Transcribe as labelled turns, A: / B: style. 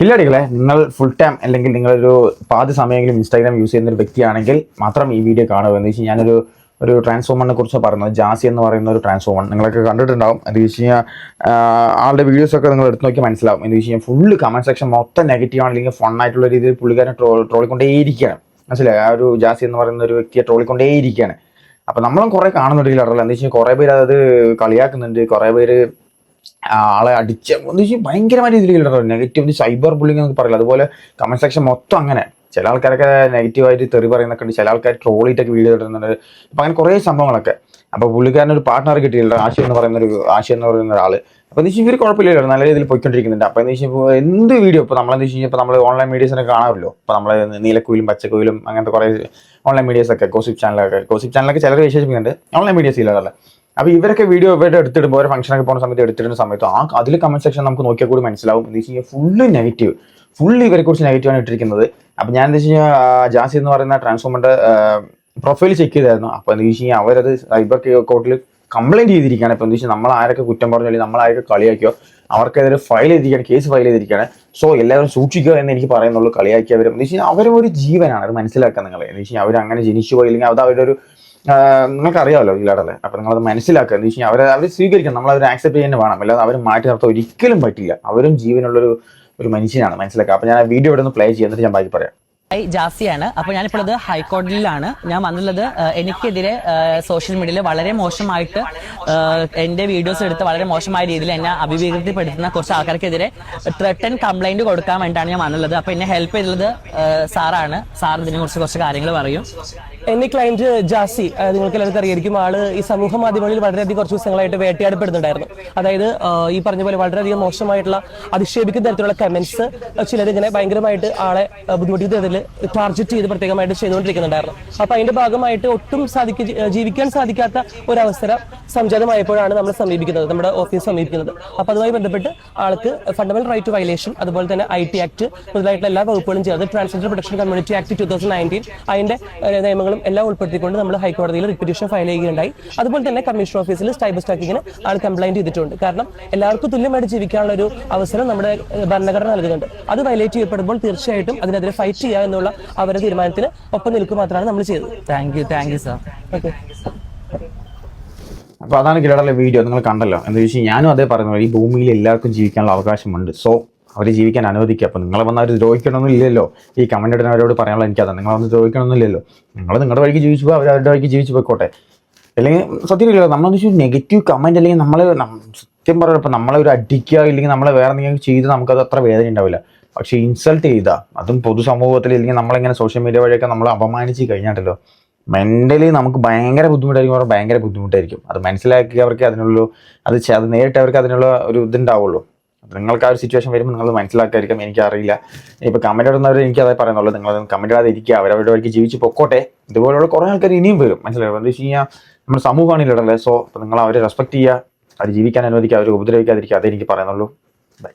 A: കില്ലടികളെ നിങ്ങൾ full time അല്ലെങ്കിൽ നിങ്ങളൊരു പാതി സമയമെങ്കിലും ഇൻസ്റ്റാഗ്രാം യൂസ് ചെയ്യുന്ന ഒരു വ്യക്തിയാണെങ്കിൽ മാത്രം ഈ വീഡിയോ കാണുക. എന്ന് വെച്ചാൽ ഞാനൊരു ഒരു ട്രാൻസ്ഫോമറിനെ കുറിച്ച് പറയുന്നത് ജാസി എന്ന് പറയുന്ന ഒരു ട്രാൻസ്ഫോമർ നിങ്ങളൊക്കെ കണ്ടിട്ടുണ്ടാവും. എന്ന് വെച്ച് കഴിഞ്ഞാൽ ആളുടെ വീഡിയോസൊക്കെ നിങ്ങൾ എടുത്ത് നോക്കി മനസ്സിലാവും. എന്ന് വെച്ച് കഴിഞ്ഞാൽ ഫുള്ള് കമന്റ് സെക്ഷൻ മൊത്തം നെഗറ്റീവ് ആണ് അല്ലെങ്കിൽ ഫണ്ണായിട്ടുള്ള രീതിയിൽ പുള്ളിക്കാരനെ ട്രോൾ ട്രോളിക്കൊണ്ടേയിരിക്കുകയാണ് മനസ്സിലായി? ആ ഒരു ജാസി എന്ന് പറയുന്ന ഒരു വ്യക്തിയെ ട്രോളിക്കൊണ്ടേയിരിക്കുകയാണ് അപ്പം നമ്മളും കുറേ കാണുന്നുണ്ടെങ്കിൽ അറിയില്ല എന്താ വെച്ച് കഴിഞ്ഞാൽ കുറേ പേര് അത് കളിയാക്കുന്നുണ്ട്. കുറേ പേര് ആളെ അടിച്ച എന്ന് വെച്ചാൽ ഭയങ്കരമായ രീതിയിൽ നെഗറ്റീവ് സൈബർ ബുള്ളിങ് എന്നൊക്കെ പറയില്ല? അതുപോലെ കമന്റ് സെക്ഷൻ മൊത്തം അങ്ങനെ. ചില ആൾക്കാരൊക്കെ നെഗറ്റീവായിട്ട് തെറി പറയുന്നൊക്കെ ഉണ്ട്. ചില ആൾക്കാർ ട്രോളിയിട്ടൊക്കെ വീഡിയോ ഇടുന്നുണ്ട്. അപ്പൊ അങ്ങനെ കുറേ സംഭവങ്ങളൊക്കെ. അപ്പൊ പുള്ളിക്കാരൻ ഒരു പാർട്ട്ണർ കിട്ടിയിട്ടുണ്ട്. ആശി എന്ന് പറയുന്ന ഒരു ആശി എന്ന് പറയുന്ന ഒരാൾ അപ്പൊ എന്ന് വെച്ചാൽ ഇവർ കുഴപ്പമില്ലല്ലോ നല്ല രീതിയിൽ പോയിക്കൊണ്ടിരിക്കുന്നുണ്ട്. അപ്പൊ എന്ന് വെച്ചാൽ എന്ത് വീഡിയോ ഇപ്പൊ നമ്മളെന്ന് വെച്ച് കഴിഞ്ഞാൽ നമ്മൾ ഓൺലൈൻ മീഡിയസിനൊക്കെ കാണാമല്ലോ ഇപ്പൊ നമ്മൾ നീലക്കുയിലും പച്ചക്കുയിലും അങ്ങനത്തെ കുറേ ഓൺലൈൻ മീഡിയസൊക്കെ ഗോസിപ്പ് ചാനലൊക്കെ ഗോസിപ്പ് ചാനലൊക്കെ ചിലർ വിശേഷിപ്പിക്കുന്നുണ്ട്. ഓൺലൈൻ മീഡിയസ് ഇല്ലാതല്ല അപ്പൊ ഇവരൊക്കെ വീഡിയോ ഇവരുടെ എടുത്തിടുമ്പോൾ ഒരു ഫംഗ്ഷനൊക്കെ പോകുന്ന സമയത്ത് എടുത്തിടുന്ന സമയത്ത് ആ അതിൽ കമന്റ് സെക്ഷൻ നമുക്ക് നോക്കിയാൽ കൂടി മനസ്സിലാവും. എന്ന് വെച്ച് കഴിഞ്ഞാൽ ഫുള്ള് നെഗറ്റീവ് ഫുള്ള് ഇവരെക്കുറിച്ച് കുറിച്ച് നെഗറ്റീവ് ആണ് ഇട്ടിരിക്കുന്നത്. അപ്പൊ ഞാൻ എന്താ വെച്ച് കഴിഞ്ഞാൽ ജാസി എന്ന് പറയുന്ന ട്രാൻസ്ഫോമറിന്റെ പ്രൊഫൈൽ ചെക്ക് ചെയ്തായിരുന്നു. അപ്പൊ എന്താ വെച്ച് കഴിഞ്ഞാൽ അവരത് സൈബർ കോർട്ടിൽ കംപ്ലൈന്റ് ചെയ്തിരിക്കുകയാണ്. ഇപ്പൊ എന്താ വെച്ചാൽ നമ്മൾ ആരൊക്കെ കുറ്റം പറഞ്ഞു അല്ലെങ്കിൽ നമ്മൾ ആരൊക്കെ കളിയാക്കിയോ അവർക്കെതിരെ ഫയൽ ചെയ്തിരിക്കുകയാണ് കേസ് ഫയൽ ചെയ്തിരിക്കുകയാണ്. സോ എല്ലാവരും സൂക്ഷിക്കുക എന്ന് എനിക്ക് പറയുന്നുള്ളൂ കളിയാക്കിയവരും. എന്ന് വെച്ച് കഴിഞ്ഞാൽ അവരും ഒരു ജീവനാണ്. അത് മനസ്സിലാക്കുക നിങ്ങൾ എന്ന് വെച്ച് കഴിഞ്ഞാൽ അവർ അങ്ങനെ ജനിച്ചു പോയി അല്ലെങ്കിൽ അത് അവരുടെ ഒരു നിങ്ങൾക്ക് അറിയാമല്ലോ ഇല്ലാടല്ലേ അപ്പൊ നിങ്ങളത് മനസ്സിലാക്കുക. എന്ന് വെച്ച് കഴിഞ്ഞാൽ അവരെ അവർ സ്വീകരിക്കണം. നമ്മൾ അവർ ആക്സെപ്റ്റ് ചെയ്യാൻ വേണം. അല്ലാതെ അവർ മാറ്റി നിർത്താൻ ഒരിക്കലും പറ്റില്ല. അവരും ജീവനുള്ള ഒരു ഒരു മനുഷ്യനാണ്. മനസ്സിലാക്കുക. അപ്പൊ ഞാൻ ആ വീഡിയോ ഇവിടെ പ്ലേ ചെയ്യിന്നിട്ട് ഞാൻ ബാക്കി പറയാം.
B: ജാസിയാണ്. അപ്പോൾ ഞാനിപ്പോൾ ഹൈക്കോടതിയിലാണ്. ഞാൻ വന്നുള്ളത് എനിക്കെതിരെ സോഷ്യൽ മീഡിയയിൽ വളരെ മോശമായിട്ട് എന്റെ വീഡിയോസ് എടുത്ത് വളരെ മോശമായ രീതിയിൽ എന്നെ അഭിവൃദ്ധിപ്പെടുത്തുന്ന കുറച്ച് ആൾക്കാർക്കെതിരെ ത്രട്ടൻ കംപ്ലൈന്റ് കൊടുക്കാൻ വേണ്ടിയിട്ടാണ് ഞാൻ വന്നുള്ളത് അപ്പോൾ എന്നെ ഹെൽപ്പ് ചെയ്തത് സാറാണ്. സാർ ഇതിനെക്കുറിച്ച് കുറച്ച് കാര്യങ്ങൾ പറയും.
C: എന്റെ ക്ലയന്റ് ജാസി നിങ്ങൾക്ക് എല്ലാവർക്കും അറിയായിരിക്കും. ആൾ ഈ സമൂഹ മാധ്യമങ്ങളിൽ വളരെയധികം കുറച്ച് ദിവസങ്ങളായിട്ട് വേട്ടയാടപ്പെടുന്നുണ്ടായിരുന്നു. അതായത് ഈ പറഞ്ഞ പോലെ വളരെയധികം മോശമായിട്ടുള്ള അധിക്ഷേപിക്കുന്ന തരത്തിലുള്ള കമന്റ്സ് ചിലരിങ്ങനെ ഭയങ്കരമായിട്ട് ആളെ ബുദ്ധിമുട്ടി ബുദ്ധിമുട്ടിക്കുന്ന തരത്തിൽ ടാർഗറ്റ് ചെയ്ത് പ്രത്യേകമായിട്ട് ചെയ്തുകൊണ്ടിരിക്കുന്നുണ്ടായിരുന്നു. അപ്പൊ അതിന്റെ ഭാഗമായിട്ട് ഒട്ടും സാധിക്ക ജീവിക്കാൻ സാധിക്കാത്ത ഒരു അവസരം സംജാതമായപ്പോഴാണ് നമ്മൾ സമീപിക്കുന്നത് നമ്മുടെ ഓഫീസ് സമീപിക്കുന്നത്. അപ്പൊ അതുമായി ബന്ധപ്പെട്ട് ആൾക്ക് ഫണ്ടമെന്റൽ റൈറ്റ് വയലേഷൻ അതുപോലെ തന്നെ ഐ ടി ആക്ട് മുതലായിട്ടുള്ള എല്ലാ വകുപ്പുകളും ചേർത്ത് transgender protection community act two thousand nineteen അതിന്റെ ഏഹ്, നിയമങ്ങളും എല്ലാം ഉൾപ്പെടുത്തിക്കൊണ്ട് നമ്മൾ ഹൈക്കോടതിയിൽ റിപ്പിറ്റേഷൻ ഫയൽ ചെയ്യുകയുണ്ടായി. അതുപോലെ തന്നെ കമ്മീഷൻ ഓഫീസിൽ സൈബർ സ്റ്റാക്കിങ്ങിന് ആൾ കംപ്ലൈന്റ് ചെയ്തിട്ടുണ്ട്. കാരണം എല്ലാവർക്കും തുല്യമായിട്ട് ജീവിക്കാനുള്ള ഒരു അവസരം നമ്മുടെ ഭരണഘടന നൽകുന്നുണ്ട്. അത് വയലേറ്റ് ചെയ്യപ്പെടുമ്പോൾ തീർച്ചയായിട്ടും അതിനെതിരെ ഫൈറ്റ് ചെയ്യുക എന്നുള്ള അവരുടെ തീരുമാനത്തിന് ഒപ്പം നിൽക്കുക മാത്രമാണ് നമ്മൾ ചെയ്തത്.
B: Thank you thank you sir
C: okay
A: അപ്പൊ അതാണ് കിരടലെ വീഡിയോ നിങ്ങൾ കണ്ടല്ലോ. എന്താ വെച്ചാൽ ഞാനും അതേ പറയുന്നത് ഈ ഭൂമിയിൽ എല്ലാവർക്കും ജീവിക്കാനുള്ള അവകാശമുണ്ട്. സോ അവരെ ജീവിക്കാൻ അനുവദിക്കുക. അപ്പോൾ നിങ്ങളെ വന്ന് അവർ ദ്രോഹിക്കണമെന്നില്ലല്ലോ ഈ കമന്റ് ഇടുന്നവരോട് പറയാനുള്ള എനിക്കതാണ് നിങ്ങൾ വന്ന് ദ്രോഹിക്കണമെന്നില്ലല്ലോ നിങ്ങൾ നിങ്ങളുടെ വഴിക്ക് ജീവിച്ചു അവർ അവരുടെ വഴിക്ക് ജീവിച്ചു പോയിക്കോട്ടെ. അല്ലെങ്കിൽ സത്യം ഇല്ലല്ലോ നമ്മളെന്ന് വെച്ചാൽ നെഗറ്റീവ് കമന്റ് അല്ലെങ്കിൽ നമ്മൾ സത്യം പറയുക ഇപ്പം നമ്മളെ ഒരു അടിക്കുക ഇല്ലെങ്കിൽ നമ്മളെ വേറെ എന്തെങ്കിലും ചെയ്ത് നമുക്കത് അത്ര വേദന ഉണ്ടാവില്ല. പക്ഷേ ഇൻസൾട്ട് ചെയ്ത അതും പൊതുസമൂഹത്തിൽ ഇല്ലെങ്കിൽ നമ്മളിങ്ങനെ സോഷ്യൽ മീഡിയ വഴിയൊക്കെ നമ്മൾ അപമാനിച്ച് കഴിഞ്ഞാട്ടല്ലോ മെന്റലി നമുക്ക് ഭയങ്കര ബുദ്ധിമുട്ടായിരിക്കും. അവർ ഭയങ്കര ബുദ്ധിമുട്ടായിരിക്കും. അത് മനസ്സിലാക്കിയവർക്ക് അതിനുള്ള അത് അത് നേരിട്ട് അവർക്ക് അതിനുള്ള ഒരു ഇതുണ്ടാവുള്ളൂ. നിങ്ങൾക്ക് ആ ഒരു സിറ്റുവേഷൻ വരുമ്പോൾ നിങ്ങൾ മനസ്സിലാക്കായിരിക്കും എനിക്കറിയില്ല. ഇപ്പോൾ കമന്റ് ഇടുന്നവർ എനിക്ക് അതേ പറയുന്നുള്ളൂ. നിങ്ങൾ കമന്റ് ഇടാതെ ഇരിക്കുക. അവരവരുടെ വഴിക്ക് ജീവിച്ച് പൊക്കോട്ടെ. ഇതുപോലുള്ള കുറേ ആൾക്കാർ ഇനിയും വരും. മനസ്സിലായോ? എന്താ വെച്ച് കഴിഞ്ഞാൽ നമ്മുടെ സമൂഹമാണ് ഇല്ലടല്ലേ സോ നിങ്ങൾ അവരെ റെസ്പെക്ട് ചെയ്യുക. അവർ ജീവിക്കാൻ അനുവദിക്കുക. അവരെ ഉപദ്രവിക്കാതിരിക്കുക. അതേ എനിക്ക് പറയുന്നുള്ളൂ. ബൈ